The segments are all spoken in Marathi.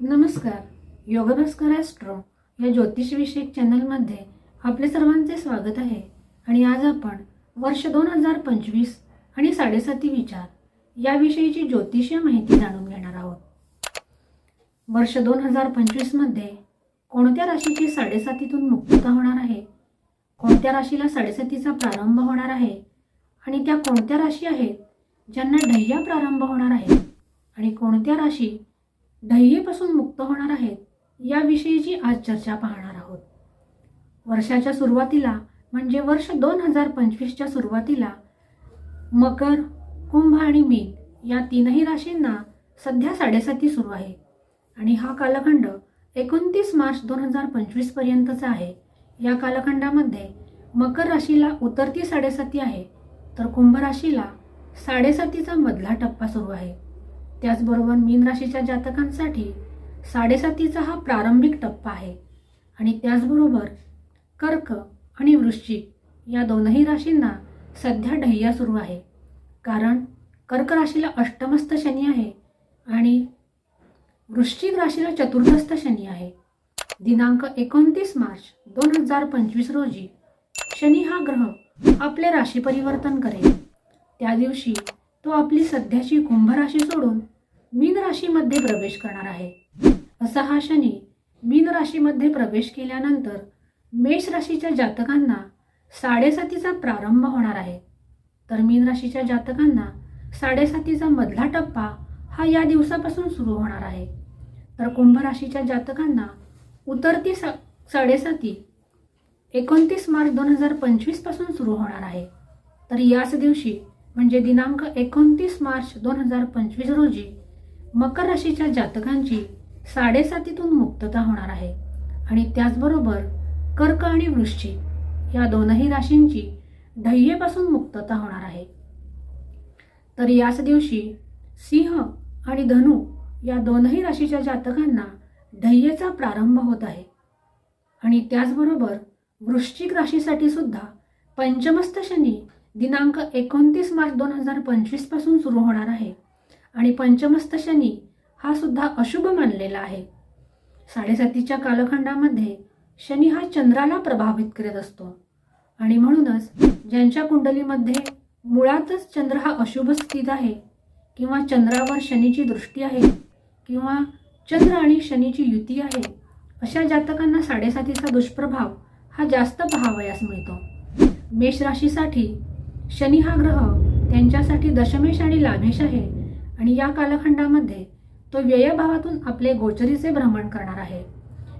नमस्कार. योगभास्कर ॲस्ट्रो या ज्योतिषविषयक चॅनलमध्ये आपले सर्वांचे स्वागत आहे. आणि आज आपण वर्ष दोन हजार पंचवीस आणि साडेसाती विचार याविषयीची ज्योतिषीय माहिती जाणून घेणार आहोत. वर्ष दोन हजार पंचवीसमध्ये कोणत्या राशीची साडेसातीतून मुक्तता होणार आहे? कोणत्या राशीला साडेसातीचा प्रारंभ होणार आहे? आणि त्या कोणत्या राशी आहेत ज्यांना ढय्या प्रारंभ होणार आहे? आणि कोणत्या राशी ढय्येपासून मुक्त होणार आहेत याविषयीची आज चर्चा पाहणार आहोत. वर्षाच्या सुरुवातीला म्हणजे वर्ष दोन हजार पंचवीसच्या सुरुवातीला मकर कुंभ आणि मीन या तीनही राशींना सध्या साडेसाती सुरू आहे. आणि हा कालखंड एकोणतीस मार्च दोन हजार पंचवीसपर्यंतचा आहे. या कालखंडामध्ये मकर राशीला उतरती साडेसाती आहे तर कुंभ राशीला साडेसातीचा मधला टप्पा सुरू आहे. त्याचबरोबर मीन राशीच्या जातकांसाठी साडेसातीचा हा प्रारंभिक टप्पा आहे. आणि त्याचबरोबर कर्क आणि वृश्चिक या दोनही राशींना सध्या ढैया सुरू आहे. कारण कर्क राशीला अष्टमस्थ शनी आहे आणि वृश्चिक राशीला चतुर्थस्थ शनी आहे. दिनांक एकोणतीस मार्च दोन हजार पंचवीस रोजी शनी हा ग्रह आपले राशी परिवर्तन करेल. त्या दिवशी तो आपली सध्याची कुंभ राशी सोडून मीन राशीमध्ये प्रवेश करणार आहे. असा हा शनी मीन राशीमध्ये प्रवेश केल्यानंतर मेष राशीच्या जातकांना साडेसातीचा प्रारंभ होणार आहे. तर मीन राशीच्या जातकांना साडेसातीचा मधला टप्पा हा या दिवसापासून सुरू होणार आहे. तर कुंभ राशीच्या जातकांना उतरती सा साडेसाती एकोणतीस मार्च दोन हजार पंचवीसपासून सुरू होणार आहे. तर याच दिवशी म्हणजे दिनांक एकोणतीस मार्च दोन हजार पंचवीस रोजी मकर राशीच्या जातकांची साडेसातीतून मुक्तता होणार आहे. आणि त्याचबरोबर कर्क आणि वृश्चिक या दोनही राशींची ढय्येपासून मुक्तता होणार आहे. तर याच दिवशी सिंह आणि धनु या दोनही राशीच्या जातकांना ढय्येचा प्रारंभ होत आहे. आणि त्याचबरोबर वृश्चिक राशीसाठी सुद्धा पंचमस्त शनी दिनांक एकोणतीस मार्च दोन हजार पंचवीसपासून सुरू होणार आहे. आणि पंचमस्त शनी हा सुद्धा अशुभ मानलेला आहे. साडेसातीच्या कालखंडामध्ये शनी हा चंद्राला प्रभावित करत असतो. आणि म्हणूनच ज्यांच्या कुंडलीमध्ये मुळातच चंद्र हा अशुभ स्थित आहे किंवा चंद्रावर शनीची दृष्टी आहे किंवा चंद्र आणि शनीची युती आहे अशा जातकांना साडेसातीचा दुष्प्रभाव हा जास्त पहावयास मिळतो. मेष राशीसाठी शनी हा ग्रह त्यांच्यासाठी दशमेश आणि लाभेश आहे. आणि या कालखंडामध्ये तो व्ययभावातून आपले गोचरीचे भ्रमण करणार आहे.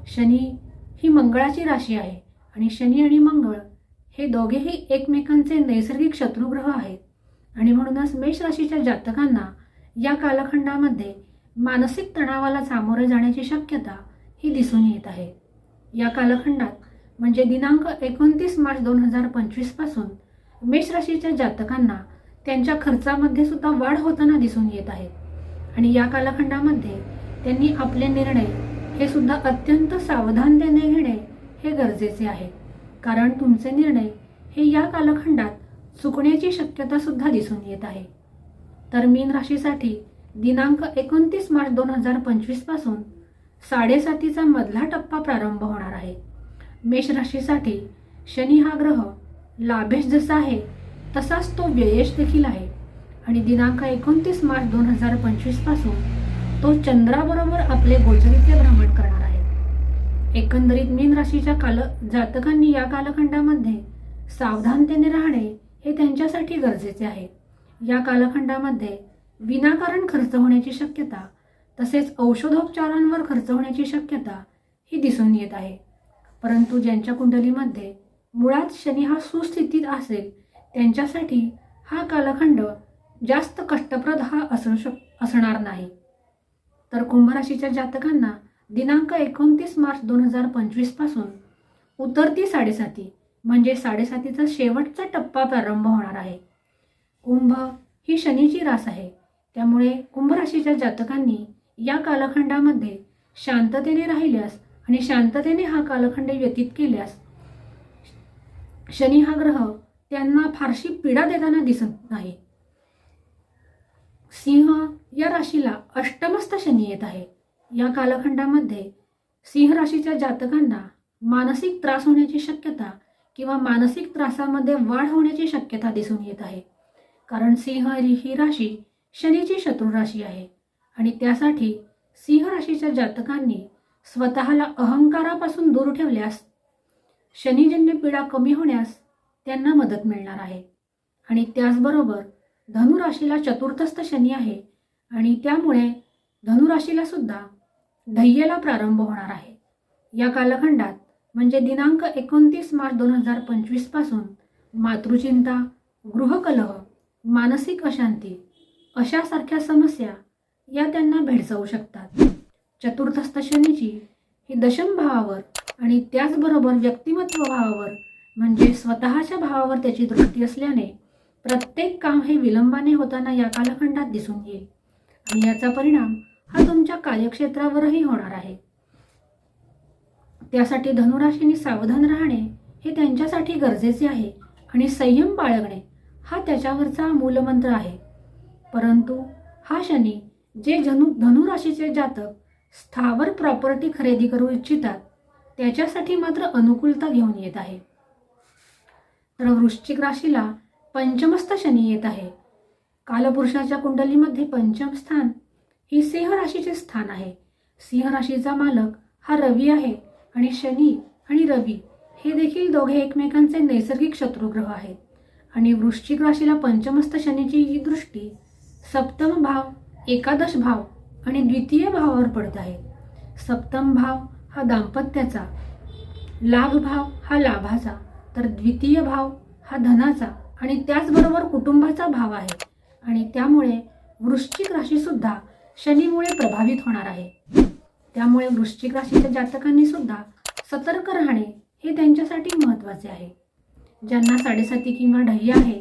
शनी ही मंगळाची राशी आहे आणि शनी आणि मंगळ हे दोघेही एकमेकांचे नैसर्गिक शत्रुग्रह आहेत. आणि म्हणूनच मेष राशीच्या जातकांना या कालखंडामध्ये मानसिक तणावाला सामोरे जाण्याची शक्यता ही दिसून येत आहे. या कालखंडात म्हणजे दिनांक एकोणतीस मार्च दोन हजार पंचवीसपासून मेष राशीच्या जातकांना त्यांच्या खर्चामध्ये सुद्धा वाढ होताना दिसून येत आहे. आणि या कालखंडामध्ये त्यांनी आपले निर्णय हे सुद्धा अत्यंत सावधानतेने घेणे हे गरजेचे आहे. कारण तुमचे निर्णय हे या कालखंडात चुकण्याची शक्यता सुद्धा दिसून येत आहे. तर मीन राशीसाठी दिनांक एकोणतीस मार्च दोन हजार पंचवीसपासून साडेसातीचा मधला टप्पा प्रारंभ होणार आहे. मेष राशीसाठी शनी हा ग्रह लाभेश जसा आहे तसाच तो व्ययेश देखील आहे. आणि दिनांक एकोणतीस मार्च दोन हजार पंचवीसपासून तो चंद्राबरोबर आपले गोचरीतले भ्रमण करणार आहे. एकंदरीत मीन राशीच्या काल जातकांनी या कालखंडामध्ये सावधानतेने राहणे हे त्यांच्यासाठी गरजेचे आहे. या कालखंडामध्ये विनाकारण खर्च होण्याची शक्यता तसेच औषधोपचारांवर खर्च होण्याची शक्यता ही दिसून येत आहे. परंतु ज्यांच्या कुंडलीमध्ये मुळात शनी हा सुस्थितीत असेल त्यांच्यासाठी हा कालखंड जास्त कष्टप्रद हा असू शक असणार नाही. तर कुंभराशीच्या जातकांना दिनांक एकोणतीस मार्च दोन हजार पंचवीसपासून उतरती साडेसाती म्हणजे साडेसातीचा शेवटचा टप्पा प्रारंभ होणार आहे. कुंभ ही शनीची रास आहे. त्यामुळे कुंभराशीच्या जातकांनी या कालखंडामध्ये शांततेने राहिल्यास आणि शांततेने हा कालखंड व्यतीत केल्यास शनी हा ग्रह त्यांना फारशी पीडा देताना दिसत नाही. सिंह या राशीला अष्टमस्त शनी येत आहे. या कालखंडामध्ये सिंह राशीच्या जातकांना मानसिक त्रास होण्याची शक्यता किंवा मानसिक त्रासामध्ये वाढ होण्याची शक्यता दिसून येत आहे. कारण सिंह ही- ही राशी शनीची शत्रू राशी आहे आणि त्यासाठी सिंह राशीच्या जातकांनी स्वतःला अहंकारापासून दूर ठेवल्यास शनीजन्य पीडा कमी होण्यास त्यांना मदत मिळणार आहे. आणि त्याचबरोबर धनुराशीला चतुर्थस्थ शनी आहे आणि त्यामुळे धनुराशीला सुद्धा ढय्याला प्रारंभ होणार आहे. या कालखंडात म्हणजे दिनांक एकोणतीस मार्च दोन हजार पंचवीसपासून मातृचिंता गृहकलह मानसिक अशांती अशासारख्या समस्या या त्यांना भेडसावू शकतात. चतुर्थस्थ शनीची ही दशम भावावर आणि त्याचबरोबर व्यक्तिमत्व भावावर म्हणजे स्वतःच्या भावावर त्याची दृष्टी असल्याने प्रत्येक काम हे विलंबाने होताना या कालखंडात दिसून येईल. आणि याचा परिणाम हा तुमच्या कार्यक्षेत्रावरही होणार आहे. त्यासाठी धनुराशीने सावधान राहणे हे त्यांच्यासाठी गरजेचे आहे आणि संयम बाळगणे हा त्याच्यावरचा मूलमंत्र आहे. परंतु हा शनी जे जनु धनुराशीचे जातक स्थावर प्रॉपर्टी खरेदी करू इच्छितात त्याच्यासाठी मात्र अनुकूलता घेऊन येत आहे. तर वृश्चिक राशीला पंचमस्थ शनी येत आहे. कालपुरुषाच्या कुंडलीमध्ये पंचम स्थान ही सिंह राशीचे स्थान आहे. सिंह राशीचा मालक हा रवी आहे आणि शनी आणि रवी हे देखील दोघे एकमेकांचे नैसर्गिक शत्रुग्रह आहेत. आणि वृश्चिक राशीला पंचमस्त शनीची ही दृष्टी सप्तम भाव एकादश भाव आणि द्वितीय भावावर पडत आहे. सप्तम भाव हा दाम्पत्याचा लाभ भाव हा लाभाचा तर द्वितीय भाव हा धनाचा आणि त्याचबरोबर कुटुंबाचा भाव आहे. आणि त्यामुळे वृश्चिक राशीसुद्धा शनीमुळे प्रभावित होणार आहे. त्यामुळे वृश्चिक राशीच्या जातकांनी सुद्धा सतर्क राहणे हे त्यांच्यासाठी महत्त्वाचे आहे. ज्यांना साडेसाती किंवा ढही आहे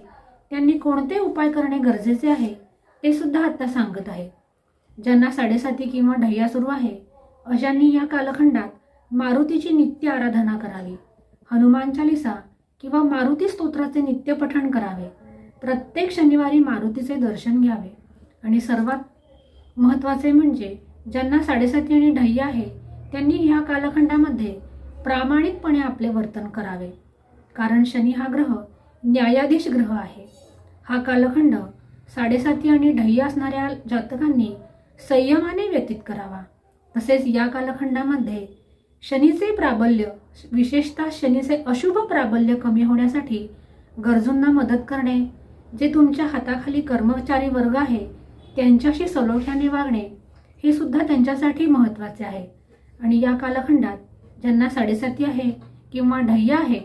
त्यांनी कोणते उपाय करणे गरजेचे आहे ते सुद्धा आत्ता सांगत आहे. ज्यांना साडेसाती किंवा ढैया सुरू आहे अशांनी या कालखंडात मारुतीची नित्य आराधना करावी. हनुमान चालिसा किंवा मारुती स्तोत्राचे नित्य पठण करावे. प्रत्येक शनिवारी मारुतीचे दर्शन घ्यावे. आणि सर्वात महत्त्वाचे म्हणजे ज्यांना साडेसाती आणि ढय्य आहे त्यांनी ह्या कालखंडामध्ये प्रामाणिकपणे आपले वर्तन करावे. कारण शनी हा ग्रह न्यायाधीश ग्रह आहे. हा कालखंड साडेसाती आणि ढय्य असणाऱ्या जातकांनी संयमाने व्यतीत करावा. तसेच या कालखंडामध्ये शनीचे प्राबल्य विशेषतः शनीचे अशुभ प्राबल्य कमी होण्यासाठी गरजूंना मदत करणे जे तुमच्या हाताखाली कर्मचारी वर्ग आहे त्यांच्याशी सलोख्याने वागणे हे सुद्धा त्यांच्यासाठी महत्त्वाचे आहे. आणि या कालखंडात ज्यांना साडेसाती आहे किंवा ढय्य आहे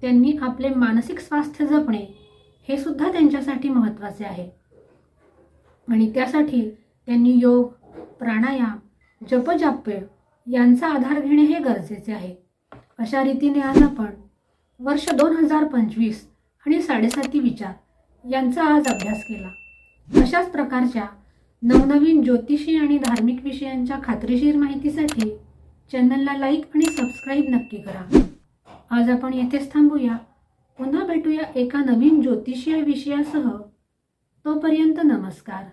त्यांनी आपले मानसिक स्वास्थ्य जपणे हे सुद्धा त्यांच्यासाठी महत्त्वाचे आहे. आणि त्यासाठी त्यांनी योग प्राणायाम जपजाप्य यांचा आधार घेणे हे गरजेचे आहे. अशा रीतीने आज आपण वर्ष दोन हजार पंचवीस आणि साडेसाती विचार यांचा आज अभ्यास केला. अशाच प्रकारच्या नवनवीन ज्योतिषी आणि धार्मिक विषयांच्या खात्रीशीर माहितीसाठी चॅनलला लाईक आणि सबस्क्राईब नक्की करा. आज आपण येथेच थांबूया. पुन्हा भेटूया एका नवीन ज्योतिषीय विषयासह. तोपर्यंत नमस्कार.